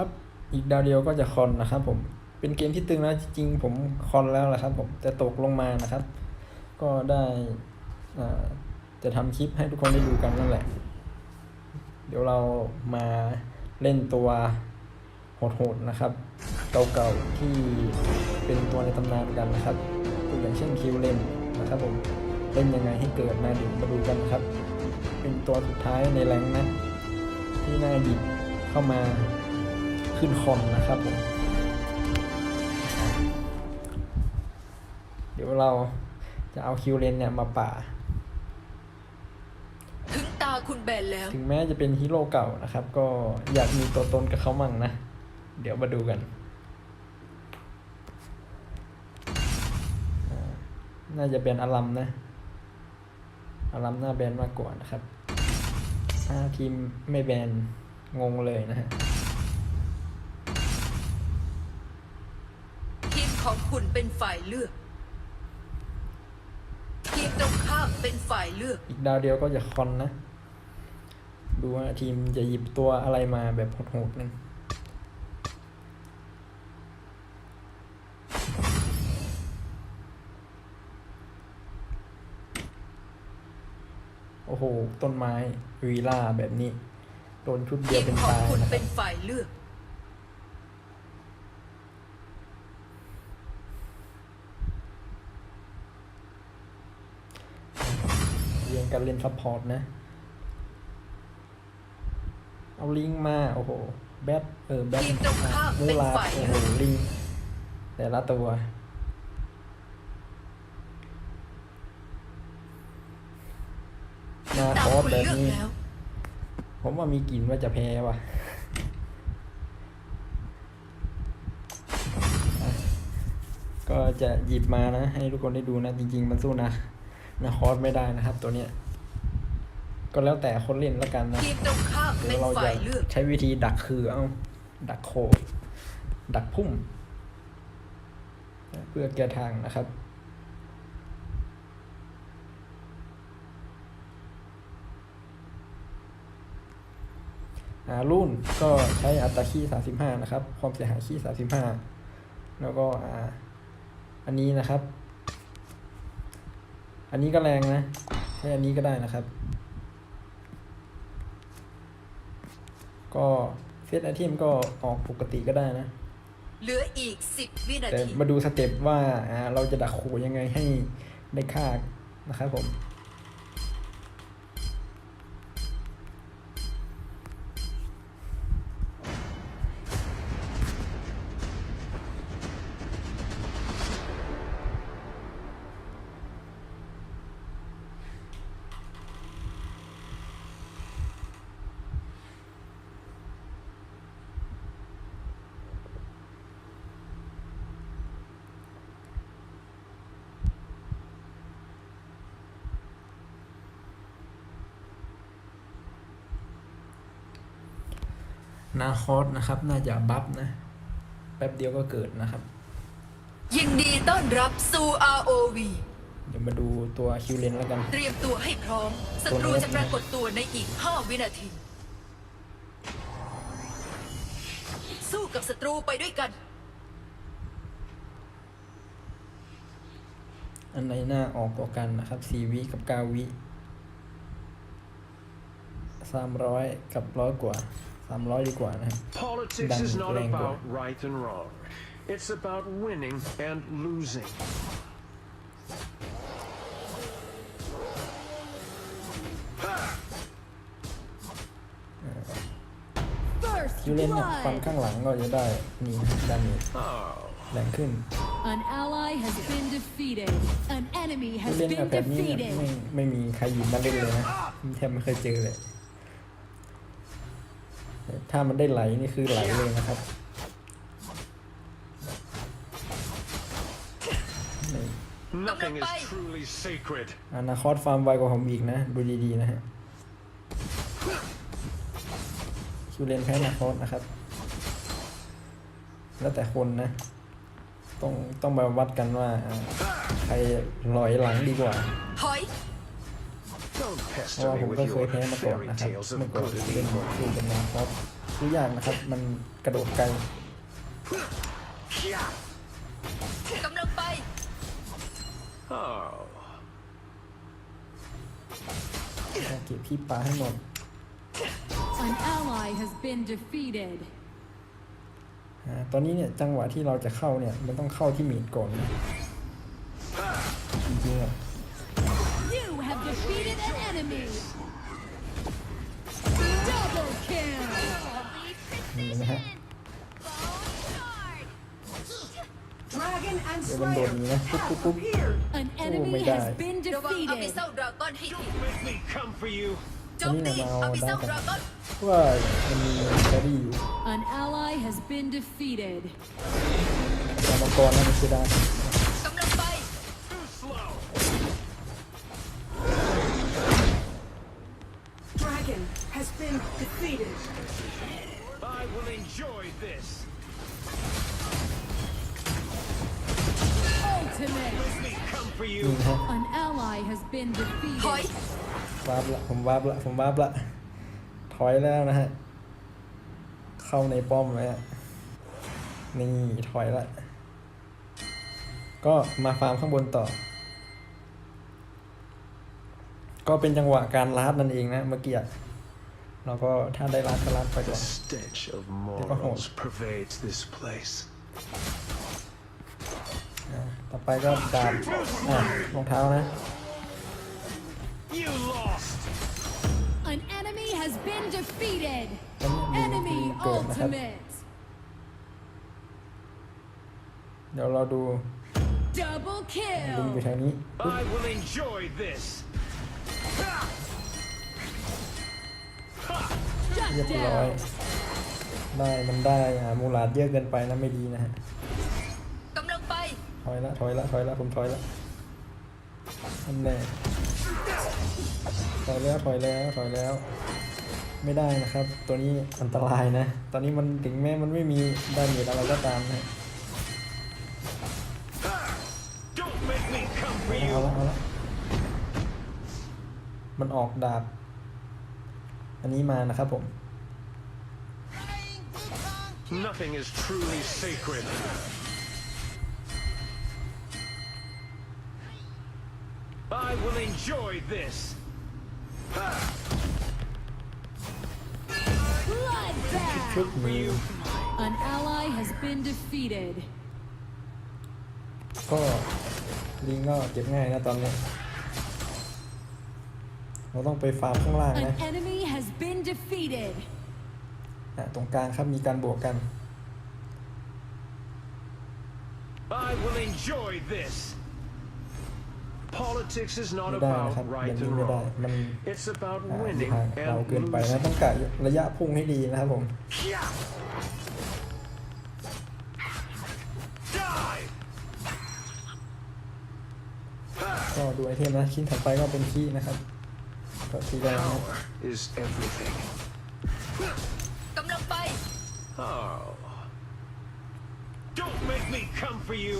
ครับ อีกดาวเดียวก็จะคอนนะครับผม เป็นเกมที่ตึงแล้วจริงผมคอนแล้วแหละครับผมแต่ตกลงมานะครับ ก็ได้จะทำคลิปให้ทุกคนได้ดูกันนั่นแหละ เดี๋ยวเรามาเล่นตัวโหดๆนะครับ เก่าๆที่เป็นตัวในตำนานกันนะครับตัวอย่างเช่นคิวเล่นนะครับผมเล่นยังไงให้เกิดมาเดี๋ยวมาดูกันนะครับ เป็นตัวสุดท้ายในแรงนะที่น่าหยิบเข้ามา ขึ้นคอมนะครับผมเดี๋ยวเราจะเอาคิวเลนเนี่ยมาป่า ถึงตาคุณแบนแล้ว ถึงแม้จะเป็นฮีโร่เก่านะครับ ก็อยากมีตัวตนกับเขามั่งนะ เดี๋ยวมาดูกันอ่าน่าจะเป็นอารัมนะอารัมน่าแบนมากกว่านะครับถ้าทีมไม่แบนงงเลยนะฮะ ของคุณเป็นฝ่ายเลือกทีมตรงข้ามเป็นฝ่ายเลือก อีกดาวเดียวก็จะคอนนะ ดูว่าทีมจะหยิบตัวอะไรมาแบบโหดๆนึงโอ้โห ต้นไม้วีล่าแบบนี้ โดนชุดเดีทียวมเป็นของตายคุณนะคเป็รับนฝ่ายเลือก เรียน การเล่นซัพพอร์ตนะ เอาลิงมา โอ้โห แบทเออ แบททีมตรงข้ามมูเป็นลาดฝ่ายโอ้เลืโหอกลิง แต่ละตัวนาตาคอสคุณแบบเลือกนี้แล้วผมว่ามีกลิ่นว่าจะแพ้ว่ะอะก็จะหยิบมานะ ให้ทุกคนได้ดูนะ จริง ๆ มันสู้นะ นาคอสไม่ได้นะครับ ตัวเนี้ยก็แล้วแต่คนเล่นแล้วกันนะทีมตรงข้ามเดี๋เป็นวเราฝ่าจะยเลือกใช้วิธีดักคือเอาดักโค ดักพุ่ม เพื่อแก้ทางนะครับอารุ่นก็ใช้อัตราขี้35 นะครับ ความเสียหายขี้35 แล้วก็อ่าอันนี้นะครับ อันนี้ก็แรงนะใช้อันนี้ก็ได้นะครับ ก็เซตไอเทมก็ออกปกติก็ได้นะ เหลืออีก 10 วินาแต่ที มาดูสเต็ปว่าอ่าเราจะดักขู่ยังไงให้ได้ค่านะครับผม นาคอสนะครับ น่าจะบัฟนะ แป๊บเดียวก็เกิดนะครับ ยินดีต้อนรับสู่ ROV เดี๋ยวมาดูตัวคิวเลนแล้วกัน เตรียมตัวให้พร้อมศัตรูจะปรากฏตัวในอีก 5 วินาที สู้กับศัตรูไปด้วยกัน อันไหนหน้าออกกว่ากันนะครับสี่วิกับเก้าวิสามร้อยกับร้อยกว่า สามร้อยดีกว่านะครับ Politics Dang is not Lango. about right and wrong. It's about winning and losing. คิวเลนเนี่ยฟันข้างหลังก็จะได้นี่ดาเมจ Oh, แรงขึ้น An ally has been defeated. An enemy คิว has เลน been แบบนี้เนี่ย defeated. ไม่ไม่มีใครหยิบมาเล่นเลยนะแทบไม่เคยเจอเลย ถ้ามันได้ไหลนี่คือไหลเลยนะครับนี่ nothing is Bye. truly sacred. อนาคอสฟาร์มไวกว่าผมอีกนะ ดูดีๆนะฮะคิวเลนแพ้นาคอสนะครับ แล้วแต่คนนะ ต้องต้องมาวัดกันว่าอ่าใครลอยหลังดีกว่าถอย Don't เพราะว่าผมก็เคยแพ้มาก่อนนะครับเมื่อก่อนเล่น evil. สู้เป็นนาคอสซื้อย่ากนะครับมันกระโดดไกลกำลังไป เก็บพี่ปลาให้หมด An ally has been defeated. ตอนนี้เนี่ยจังหวะที่เราจะเข้าเนี่ยมันต้องเข้าที่เมดก่อนนะ defeated an enemy. Double kill. นี่นะฮะ Dragon and เดี๋ยวมันโดด Slayer หนี้นะปุ๊บปุ๊บปุ๊บ appeared. An Oh enemy my has God. been ระวังเอาไป defeated. เศร้าดราก้อนให้ที Make me come for you. โจมตีเอาไปเศร้าดราก้อนเพราะว่ามันมีแครี่อยู่ An ally has been defeated. แต่มังกรนะมันคือได้ก ally has been ถอย defeated. วาร์ปละผมวาร์ปละผมวาร์ปละถอยแล้วนะฮะ เข้าในป้อมเลยอะนี่ถอยละ ก็มาฟาร์มข้างบนต่อ ก็เป็นจังหวะการลาดนั่นเองนะเมื่อกี้อะเราก็ถ้าได้ลาดก็ลาดไปก่อน stench of morals pervades this place. อ่าต่อไปก็ดาบอะรองเท้านะ You lost. An enemy has been defeated. ตอนนี้ลิง Enemy ลิงเกิดนะครับ ultimate. เดี๋ยวเราดู Double ลิงอยู่ kill. แถวนี้ปุ๊บ I will enjoy this. Shut เรียบร้อย down. ได้มันได้อะมูลาดเยอะเกินไปนะไม่ดีนะฮะกำลังไป ถอยละถอยละถอยละผมถอยละอันแน่ ถอยแล้วถอยแล้วถอยแล้ว ไม่ได้นะครับ ตัวนี้อันตรายนะ ตอนนี้มันถึงแม้มันไม่มีดาเมจอะไรก็ตามนะเอาละเอาละมันออกดาบ อันนี้มานะครับผม Nothing is truly sacred. I will enjoy this. ชุด Bloodbath. มือ An ally has been defeated. ก็ลิงก็เก็บง่ายนะตอนนี้ เราต้องไปฟาร์มข้างล่าง An นะ enemy has been defeated. อะตรงกลางครับมีการบวกกัน I will enjoy this. Politics is not ไม่ได้นะ about ครับ right อย่างนี้ and ไม่ได้ wrong. มัน It's about อ่าอยู่ winning ห่างเรา and เกินไปนะ losing. ต้องกะระยะพุ่งให้ดีนะครับผม Die! ก็ดูไอเทมนะชิ้นถัดไปก็เป็นขี้นะครับก็สีแดงนะ Power is everything. กำลังไป Oh. Don't make me come for you.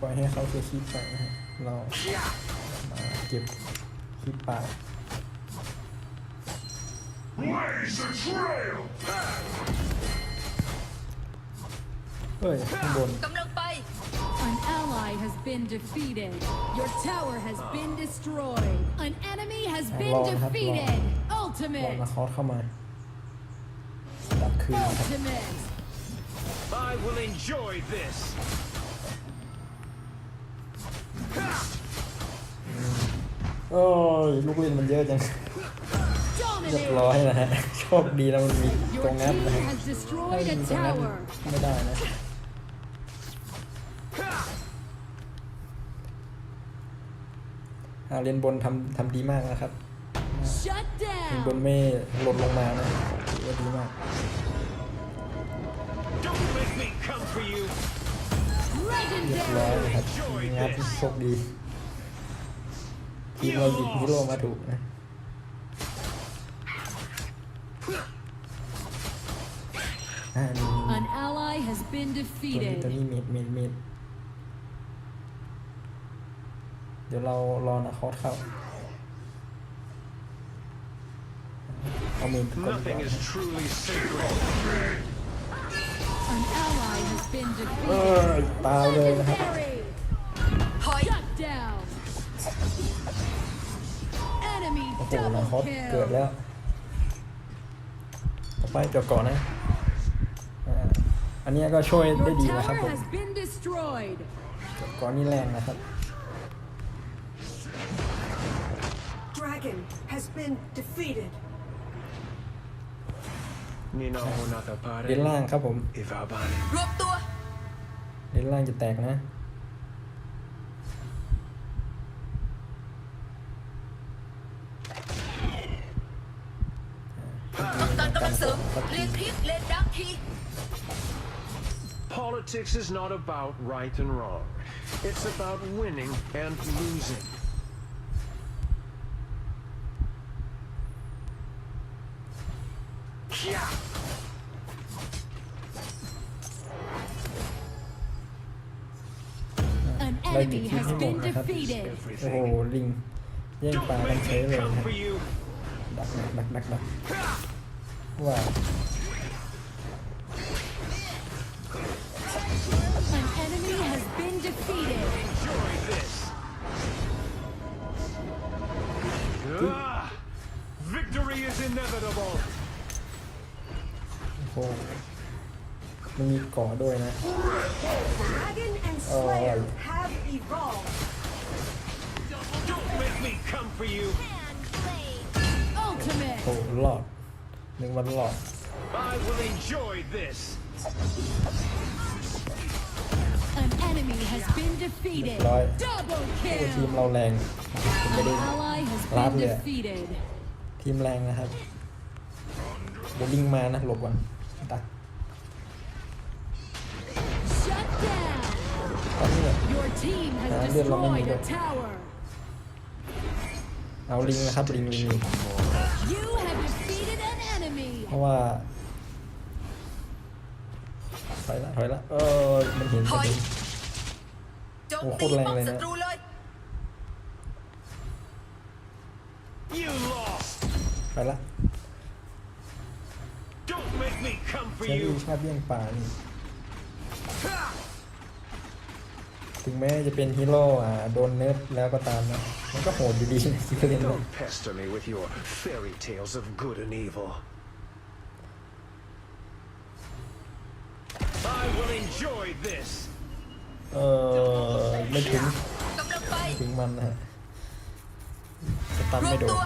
ปล่อยให้เขาเสียชีพไปนะฮะเรามาเก็บขี้ปลา Blaze the trail! เฮ้ยข้างบน กำลังไป An ally has been defeated. Your tower has been destroyed. An enemy has been Long, have defeated. รอ Ultimate. มาคอสเข้ามาดับคืนนะครับ Ultimate. I will enjoy this. โอ้ยลูกเล่นมันเยอะจังเรียบร้อย Dominate. นะฮะโชคดีนะมันมีตรง Your งัด team นะฮะ has ถ้า destroyed ไม่ a มีตรงงัด tower. ไม่ได้นะอาเรียนบนทำทำดีมากนะครับ Shut เรียนบน down. ไม่หล่นลงมานะถือว่าดีมาก Don't make me come for you. เรียบร้อย Legendary. นะครับงัดโชคดี ทีมเราหยิบฮีโร่มาถูกนะอ่านี่ An ally has been ตัวนี้ตัว defeated. นี้เมดเมดเมดเดี๋ยวเรารอนะคอสเข้าเอามือไปก่อนดีก Nothing ว่า is truly sacred. An ally has been เอ defeated. อตายเลยนะครับ Legendary. โอ้โหนา double คอสเกิด kill. แล้ว ต่อไปเดี๋ยวก่อนนะอ่าอันเนี้ยก็ช่วยได้ Your ดีนะครับ tower ผม has been destroyed. ก่อนนี่แรงนะครับ Dragon has been defeated. Nino Honata เดน Pare. ล่างครับผม Ivabani. รวมตัวเดนล่างจะแตกนะ สริมเรียนคลิปเลนดักที Politics is not about right and wrong. It's about winning and losing. Yeah. An ไล่ปิด enemy คลิป has ให้หมด been นะครับ defeated. โอ้โห ลิงแย่ง Don't ปลากัน make เฉย me เลย come นะ for you. ดักดักดักดักดักว้ าว An enemy has been defeated. Enjoy this. Ah, victory is inevitable. โอ้โหมันมีเกาะด้วยนะ Dragon and Oh, Slayer right. have evolved. Don't make me come for you. Ultimate. โอ้โหหลอด หนึ่งวันหลอด I will enjoy this. An enemy has been เรีย defeated. บร้อย Double โอ้ทีม kill. เราแรงผมไม่ An ได้ ally has Lát been liền. defeated. ทีมแรงนะครับ เดี๋ยวลิงมานะหลบก่อนดัก Shut down. ตอนนี้เนี่ย Your team has Ah, dia lamang destroyed a juga. tower. เอาลิงนะครับลิงลิงลิง You have defeated an enemy. เพราะว่าถอยละถอยละเออมันเห็นถมันอยเห็นโจมโอ้โหตีโคตรแรงป้อมเลยนะศัตรูเลย You lost. ไปละ Don't make me come แค for รี่ you. ชอบเบี้ยงป่านี่ถึงแม้จะเป็นฮีโร่อ่าโดนเนิร์ฟแล้วก็ตามนะมันก็โหดอยู่ดีนะคิดเล่นเลย Don't pester me with your fairy tales of good and evil. I will enjoy this. เออไม่ถึงกำลังไปถึงมันนะฮะจะตันรวไม่มโดนตัว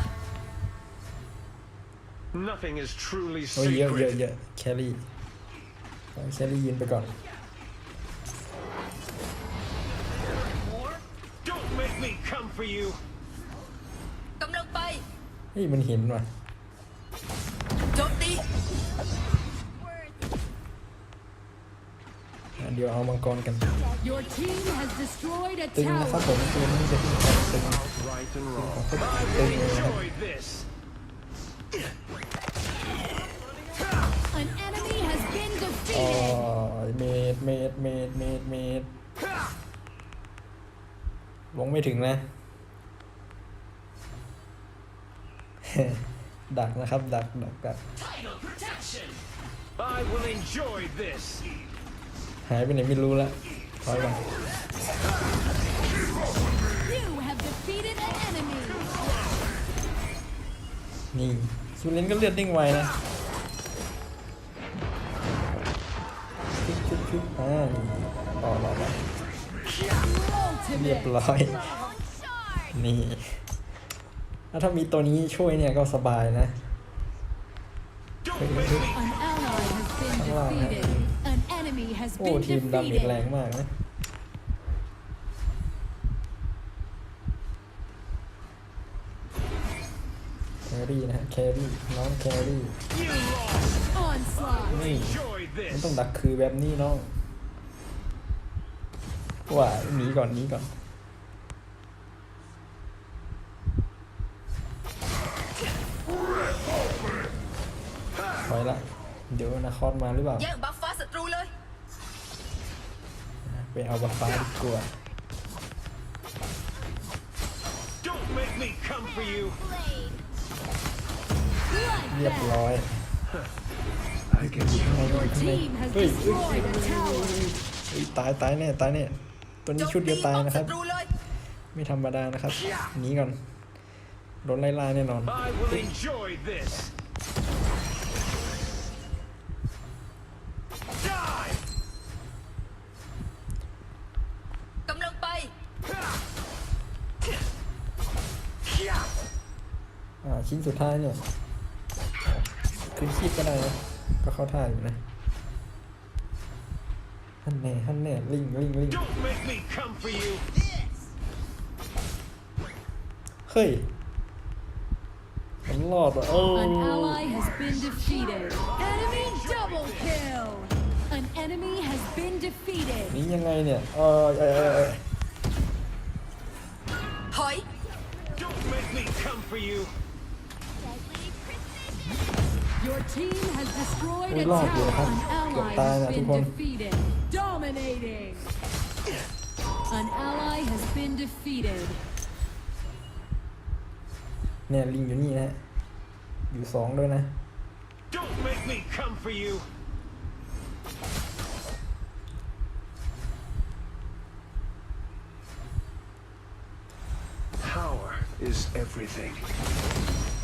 Nothing is truly โอ้ยเยอะเยอะ sacred. เยอะแครี่เอาแครี่ยืนไปก่อน Don't make me come for you. กำลังไป เฮ้ยมันเห็นว่ะโจมตี อะ เดี๋ยวเอามังกรกัน Your team has destroyed a ตึงนะครับ tower. ผมเกมนี้จะเป็นการตึง Right and wrong. Oh, I ตึ will งเลยนะครับ enjoy this. An enemy has been อ๋อ defeated. เมดเมดเมดเมดเมดลงไม่ถึงนะ ดักนะครับ ดักดักดัก I will enjoy this. หายไปไหนไม่รู้ละถอยก่อน You have defeated an enemy. นี่ซูเลนก็เลือดนิ่งไวนะชุบชุบชุบอ่านี่ต่อต่อต่อเรียบ Ultimate. ร้อย นี่แล้วถ้ามีตัวนี้ช่วยเนี่ยก็สบายนะ Don't make me. An ally has been defeated. An enemy has โอ้ been ทีมดาเมจแรง defeated. มากนะแครี่นะฮะแครี่น้องแครี่ You lost. Onslaught. นี่ Enjoy มัน this. ต้องดักคือแบบนี้น้องว่าหนีก่อนหนีก่อนถอยละ เดี๋ยวนาคอสมาหรือเปล่าแย่งบัฟฟ้า ไปเอาบัฟฟ้าดีกว่า Don't make me come for you. เรียบ Bloodbath. ร้อย I can ข้างใน Your ข้างใน team has เฮ้ย destroyed a tower. เฮ้ยตายตายแน่ตายแน่ตัวนี้ชุดเดียวตายนะครับโจมตีป้อมศัตรูเลยไม่ธรรมดานะครับหนีก่อนโดนไล่ล่าแน่นอน I will enjoy this. อ่าชิ้นสุดท้ายเนี่ยคืนชีพก็ได้นะก็เข้าท่าอยู่นะฮันแน่ฮันแน่ลิงลิงลิง Don't make me come for you. เฮ้ยมันรอดว่ะโอ้ An ally has been defeated. Enemy double kill. An enemy has been defeated. หนี่ยังไงเนี่ยเออเออเออเออถอย Don't make me come for you. Your team has destroyed a อุ้ยรอดอยู่ tower. นะครับ An เกือบ ally ตายนะ has ทุก been คน defeated. Dominating. An ally has been defeated. เนี่ยลิงอยู่นี่นะ อยู่สองด้วยนะ Don't make me come for you. Power is everything.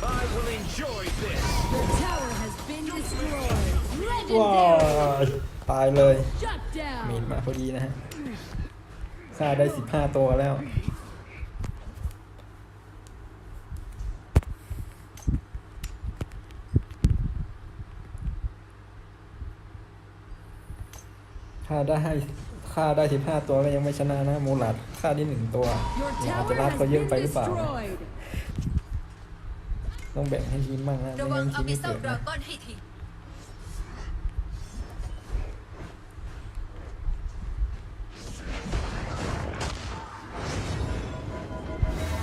I will enjoy this. The tower has been destroyed. ว้า Legendary. ยตายเลย Shut เมน down. มาพอดีนะฮะฆ่าได้สิบห้าตัวแล้ว ฆ่าได้ให้ฆ่าได้สิบห้าตัวก็ยังไม่ชนะนะ มูลัดฆ่าได้หนึ่งตัว Your เนี่ยอาจ tower จะรับ has เขาเยอะ been ไปหรือเปล่านะ destroyed. ต้องแบ่งให้ทีมบ้างนะระไม่วังงั้นเอาทีมมิไม่เซลเกิดดรานะก้อนให้ที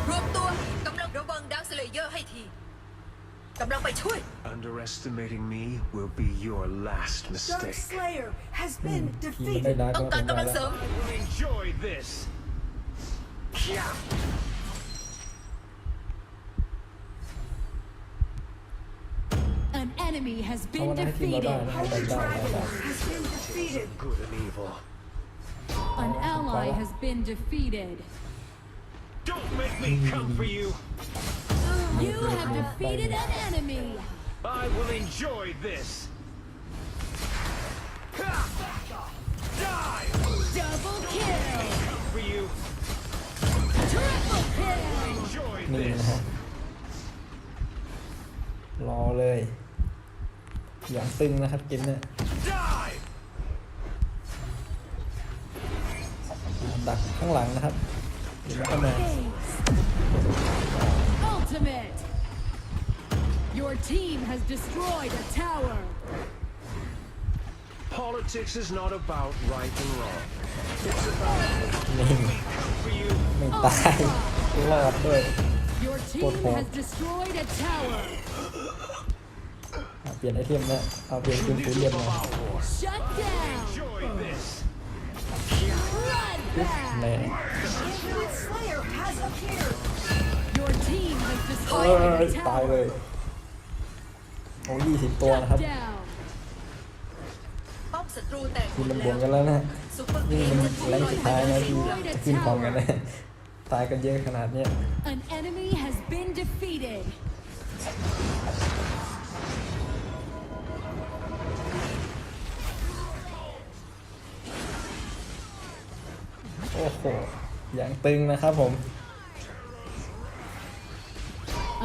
รวมตัวกำลังระวังดาร์คสเลเยอร์ให้ทีกำลังไปช่วย Underestimating me will be your last Dark mistake. Slayer has been ทีมมันได้ defeated. ดาร์กต้อก็งการเป็นกำได้ลังแล้เสริวม I will enjoy this. An enemy has เพราะ been ว่าให้ทีมเราได้ defeated. นะได้ Holy ได้ได้ Dragon ได้ has been defeated. Good and evil. An ally has been defeated. Don't make me come for you. You have defeated an enemy. I will enjoy this. Die! Double kill. For you. Triple kill. Enjoy นี่นะ this. ฮะรอเลย อย่างตึงนะครับเกมเนี่ย Die! ดักข้างหลังนะครับเดี๋ยวมันเข้ามา Ace. Ultimate. Your team has destroyed a tower. Politics is not about right and wrong. It's about นี่ come for you. ไม่ตายรอดด้วย Your team Football. has destroyed a tower. อะเปลี่ยนไอเทมแล้วเอาเปลี่ยนคืนฟูเรียบมา Valor. Shut down. Enjoy this. Bloodbath. แน่ Infinite Slayer has appeared. Your team has เอ้ destroyed ย a ตายเลย tower. โอ้ยี่สิบตัวนะครับ Shut down. ป้อมศัตรูแตกหทีมมดมันบแล้วงกันแล้วนะซุปเปอร์เกนี่มมันจะทุ่มแรงลอยสุดไปท้ายในนะสิ่ที่งแล้วขึ้นพร้อมกันนะตายกันเยอะขนาดเนี้ย โอ้โหอย่างตึงนะครับผม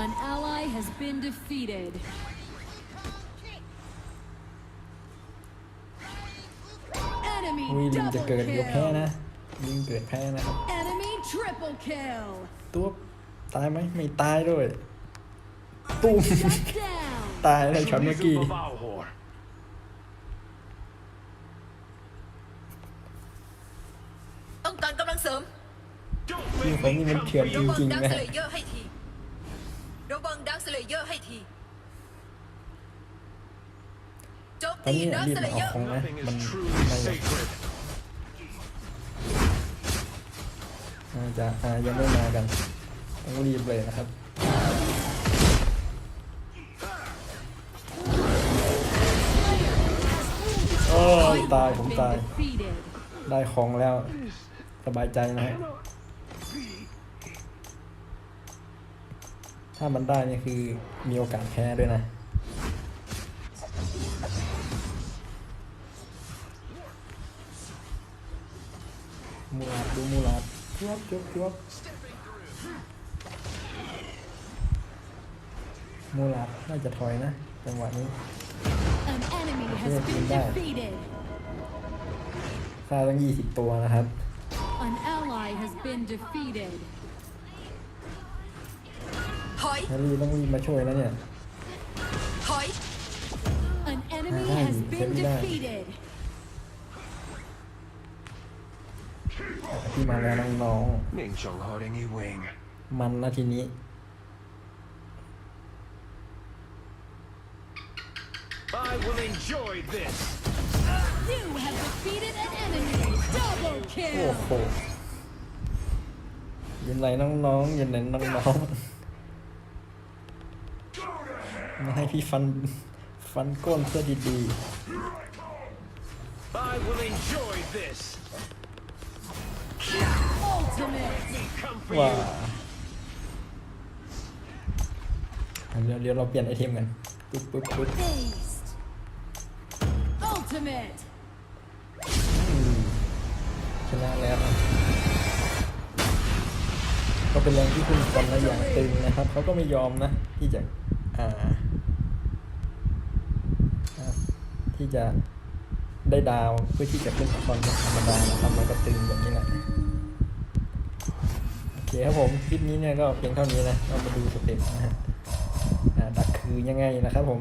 An ally has been defeated. Enemy อุ้ยลิงจะ double เกิดเดี๋ยวแพ้ kill. นะลิงเกิดแพ้นะครับ Enemy triple kill. ตัวตายไหมไม่ตายด้วยตุ้ม Shut down. ตายในช็อตเมื่อกี้ Shriek of Valor. องการกำลังเสริมยิงคนนี่มันเถื่อนจระเบิงดาๆร์นะคสฮะเลเยอร์ให้ทีระเบิดดาร์สเลเยอร์ให้ทีตอนนี้ดาร์รีบออร์ของนะมมันไม่อาจะยังไม่มากันต้องรีบเลยนะครับ โอ้ตายผมตาย ได้ของแล้ว สบายใจนะฮะถ้ามันได้นี่คือมีโอกาสแพ้ด้วยนะมูลาดดูมูลาดจวบจวบจวบมูลาดน่าจะถอยนะ จังหวะนี้ An enemy has Yeah, been that. defeated. ค่าตั้งยี่สิบตัวนะครับ An ally has been defeated. ถอย แฮร์รี่ต้องรีบมาช่วยแล้วเนี่ย ถอย An enemy Ah, has been very nice. defeated. ที่มาแล้วน้อง Ning Chong holding you wing. ๆมันนะทีนี้ I will enjoy this. You have defeated an enemy. Double โอ้ kill. โหยินไหนน้องๆยินไหนน้องๆมาให้พี่ฟันฟันก้นเพื่อดี I will enjoy this. Ultimate. Come ๆ for ว่า you. เดี๋ยวเดี๋ยวเราเปลี่ยนไอเทมกันปึ๊บปึ๊บปึ๊บ ชนะแล้วนะก็เป็นแรงที่คุณฟันนะอย่างตึงนะครับเขาก็ไม่ยอมนะที่จะอ่าที่จะได้ดาวเพื่อที่จะขึ้นคอนเป็นธรรมดานะครับมันก็ตึงแบบนี้แหละโอเคครับผมคลิปนี้เนี่ยก็เพียงเท่านี้นะเรามาดูสเต็ปนะฮะดักคือยังไงนะครับผม